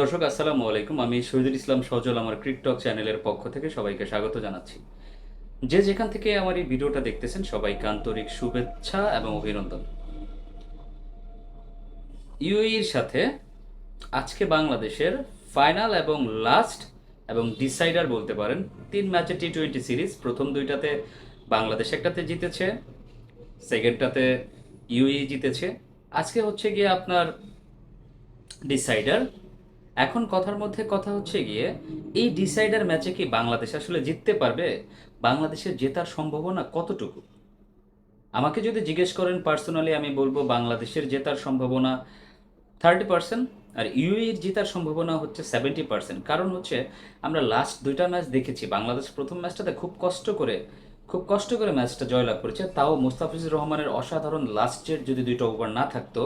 দর্শক, আসসালামু আলাইকুম। আমি শহীদুল ইসলাম সজল, আমার ক্রিকটক চ্যানেলের পক্ষ থেকে সবাইকে স্বাগত জানাচ্ছি। যে যেখান থেকে আমার এই ভিডিওটা দেখতেছেন, সবাইকে আন্তরিক শুভেচ্ছা এবং অভিনন্দন। ইউএইর সাথে আজকে বাংলাদেশের ফাইনাল এবং লাস্ট এবং ডিসাইডার বলতে পারেন, তিন ম্যাচে টি টোয়েন্টি সিরিজ, প্রথম দুইটাতে বাংলাদেশ একটাতে জিতেছে, সেকেন্ডটাতে ইউএই জিতেছে। আজকে হচ্ছে গিয়ে আপনার ডিসাইডার এখন কথার মধ্যে কথা হচ্ছে গিয়ে, এই ডিসাইডার ম্যাচে কি বাংলাদেশ আসলে জিততে পারবে? বাংলাদেশের জেতার সম্ভাবনা কতটুকু? আমাকে যদি জিজ্ঞেস করেন পার্সোনালি আমি বলব বাংলাদেশের জেতার সম্ভাবনা থার্টি পার্সেন্ট আর ইউএর জেতার সম্ভাবনা হচ্ছে সেভেন্টি পার্সেন্ট কারণ হচ্ছে, আমরা লাস্ট দুইটা ম্যাচ দেখেছি। বাংলাদেশ প্রথম ম্যাচটাতে খুব কষ্ট করে, খুব কষ্ট করে ম্যাচটা জয়লাভ করেছে। তাও মুস্তাফিজুর রহমানের অসাধারণ লাস্টের যদি দুইটা ওভার না থাকতো,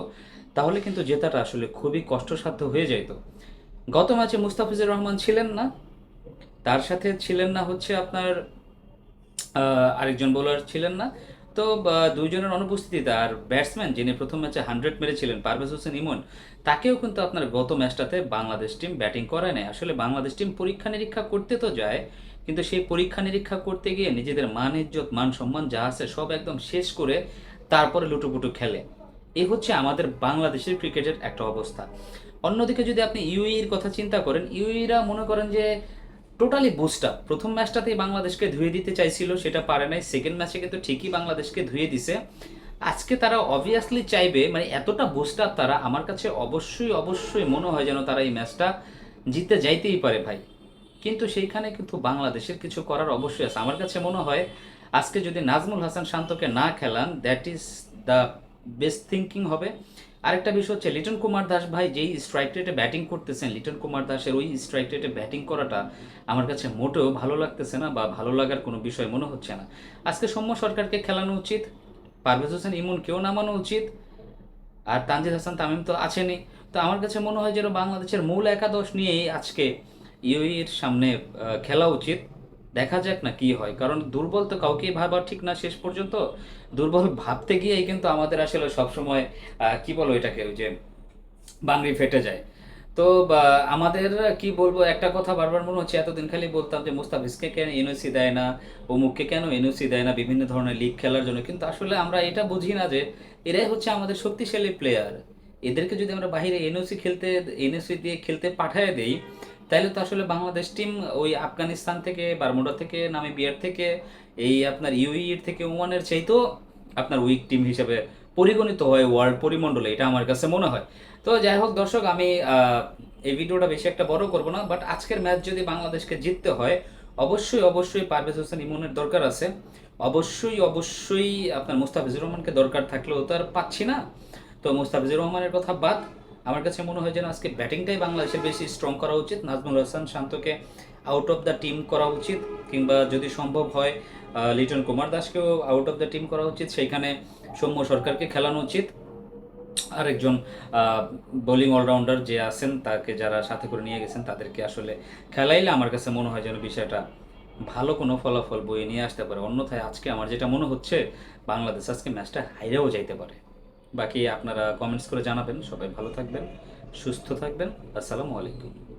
তাহলে কিন্তু জেতাটা আসলে খুবই কষ্টসাধ্য হয়ে যেত গত ম্যাচে মুস্তাফিজুর রহমান ছিলেন না, তার সাথে ছিলেন না হচ্ছে আপনার আরেকজন বোলার ছিলেন না। তো দুইজনের অনুপস্থিতিতে আর ব্যাটসম্যান যিনি প্রথম ম্যাচে হান্ড্রেড মেরেছিলেন, পারভেজ হোসেন ইমন, তাকেও কিন্তু আপনার গত ম্যাচটাতে বাংলাদেশ টিম ব্যাটিং করে নেয় আসলে বাংলাদেশ টিম পরীক্ষা নিরীক্ষা করতে তো যায়, কিন্তু সেই পরীক্ষা নিরীক্ষা করতে গিয়ে নিজেদের মান, ইজ্জত, মান সম্মান যা আছে সব একদম শেষ করে তারপরে লুটুপুটু খেলে। এই হচ্ছে আমাদের বাংলাদেশের ক্রিকেটের একটা অবস্থা। অন্যদিকে যদি আপনি ইউইর কথা চিন্তা করেন ইউইরা মনে করেন যে টোটালি বুস্ট আপ প্রথম ম্যাচটাতেই বাংলাদেশকে ধুয়ে দিতে চাইছিল, সেটা পারে নাই। সেকেন্ড ম্যাচে কিন্তু ঠিকই বাংলাদেশকে ধুয়ে দিছে। আজকে তারা অবভিয়াসলি চাইবে মানে এতটা বুস্ট আপ তারা, আমার কাছে অবশ্যই অবশ্যই মনে হয় যেন তারা এই ম্যাচটা জিততে যাইতেই পারে ভাই। কিন্তু সেইখানে কিন্তু বাংলাদেশের কিছু করার অবশ্যই আছে। আমার কাছে মনে হয়, আজকে যদি নাজমুল হাসান শান্তকে না খেলান that is the best thinking হবে। আরেকটা বিষয় হচ্ছে, লিটন কুমার দাস ভাই যেই স্ট্রাইক রেটে ব্যাটিং করতেছেন, লিটন কুমার দাসের ওই স্ট্রাইক রেটে ব্যাটিং করাটা আমার কাছে মোটেও ভালো লাগতেছে না বা ভালো লাগার কোনো বিষয় মনে হচ্ছে না। আজকে সৌম্য সরকারকে খেলানো উচিত, পারভেজ হোসেন ইমনকেও নামানো উচিত, আর তানজিদ হাসান, তামিম তো আছেনই। তো আমার কাছে মনে হয় যেন বাংলাদেশের মূল একাদশ নিয়েই আজকে ইউএর সামনে খেলা উচিত। দেখা যাক না কি হয়। কারণ দুর্বল তো কাউকেই ভাবা ঠিক না শেষ পর্যন্ত। দুর্বল ভাবতে গিয়েই কিন্তু আমাদের আসলে সবসময় কি বলো এটাকে, ওই যে বাংরি ফেটে যায়। তো আমাদের, কি বলব, একটা কথা বারবার মনে হচ্ছে, এতদিন খালি বলতাম যে মুস্তাফিজকে কেন এনওসি দেয় না, অমুককে কেন এনওসি দেয় না, বিভিন্ন ধরনের লিগ খেলার জন্য। কিন্তু আসলে আমরা এটা বুঝি না যে এরাই হচ্ছে আমাদের শক্তিশালী প্লেয়ার এদেরকে যদি আমরা বাইরে এনওসি খেলতে, এনওসি দিয়ে খেলতে পাঠিয়ে দেই তাহলে তো আসলে বাংলাদেশ টিম ওই আফগানিস্তান থেকে, বারমুডা থেকে, নামিবিয়ার থেকে, এই আপনার ইউইর থেকে, ওমানের চাইতেও আপনার উইক টিম হিসেবে পরিগণিত হয় ওয়ার্ল্ড পরিমণ্ডলে, এটা আমার কাছে মনে হয়। তো যাই হোক দর্শক, আমি এই ভিডিওটা বেশি একটা বড় করব না বাট আজকের ম্যাচ যদি বাংলাদেশকে জিততে হয়, অবশ্যই অবশ্যই পারভেজ হোসেন ইমনের দরকার আছে। অবশ্যই অবশ্যই আপনার মুস্তাফিজুর রহমানকে দরকার থাকলেও তো আর পাচ্ছি না। তো মুস্তাফিজুর রহমানের কথা বাদ আমার কাছে মনে হয় যেন আজকে ব্যাটিংটাই বাংলাদেশের বেশি স্ট্রং করা উচিত। নাজমুল হাসান শান্তকে আউট অফ দ্য টিম করা উচিত, কিংবা যদি সম্ভব হয় লিটন কুমার দাসকেও আউট অফ দ্য টিম করা উচিত। সেইখানে সৌম্য সরকারকে খেলানো উচিত। আর আরেকজন বোলিং অলরাউন্ডার যে আছেন, তাকে যারা সাথে করে নিয়ে গেছেন, তাদেরকে আসলে খেলাইলে আমার কাছে মনে হয় যেন বিষয়টা ভালো কোনো ফলাফল বয়ে নিয়ে আসতে পারে। অন্যথায় আজকে আমার যেটা মনে হচ্ছে, বাংলাদেশ আজকে ম্যাচটা হাইরেও যাইতে পারে। বাকি আপনারা কমেন্টস করে জানাবেন। সবাই ভালো থাকবেন সুস্থ থাকবেন। আসসালামু আলাইকুম।